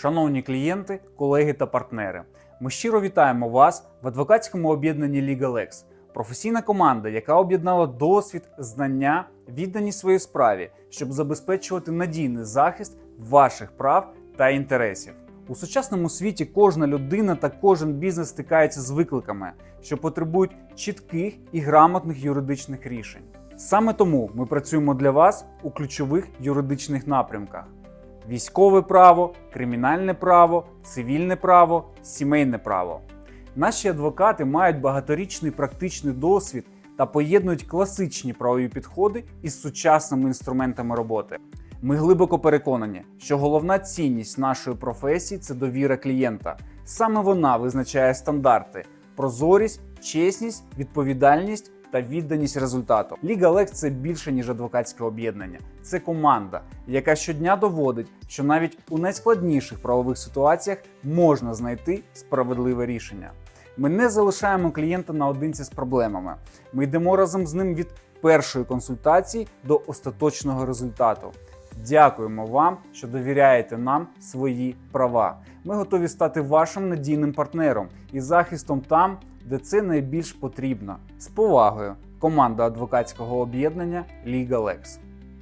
Шановні клієнти, колеги та партнери, ми щиро вітаємо вас в адвокатському об'єднанні LegalX. Професійна команда, яка об'єднала досвід, знання, відданість своїй справі, щоб забезпечувати надійний захист ваших прав та інтересів. У сучасному світі кожна людина та кожен бізнес стикається з викликами, що потребують чітких і грамотних юридичних рішень. Саме тому ми працюємо для вас у ключових юридичних напрямках: військове право, кримінальне право, цивільне право, сімейне право. Наші адвокати мають багаторічний практичний досвід та поєднують класичні правові підходи із сучасними інструментами роботи. Ми глибоко переконані, що головна цінність нашої професії це довіра клієнта. Саме вона визначає стандарти: прозорість, чесність, відповідальність та відданість результату. LegalX – це більше ніж адвокатське об'єднання. Це команда, яка щодня доводить, що навіть у найскладніших правових ситуаціях можна знайти справедливе рішення. Ми не залишаємо клієнта наодинці з проблемами. Ми йдемо разом з ним від першої консультації до остаточного результату. Дякуємо вам, що довіряєте нам свої права. Ми готові стати вашим надійним партнером і захистом там, де це найбільш потрібно. З повагою, команда адвокатського об'єднання LegalX.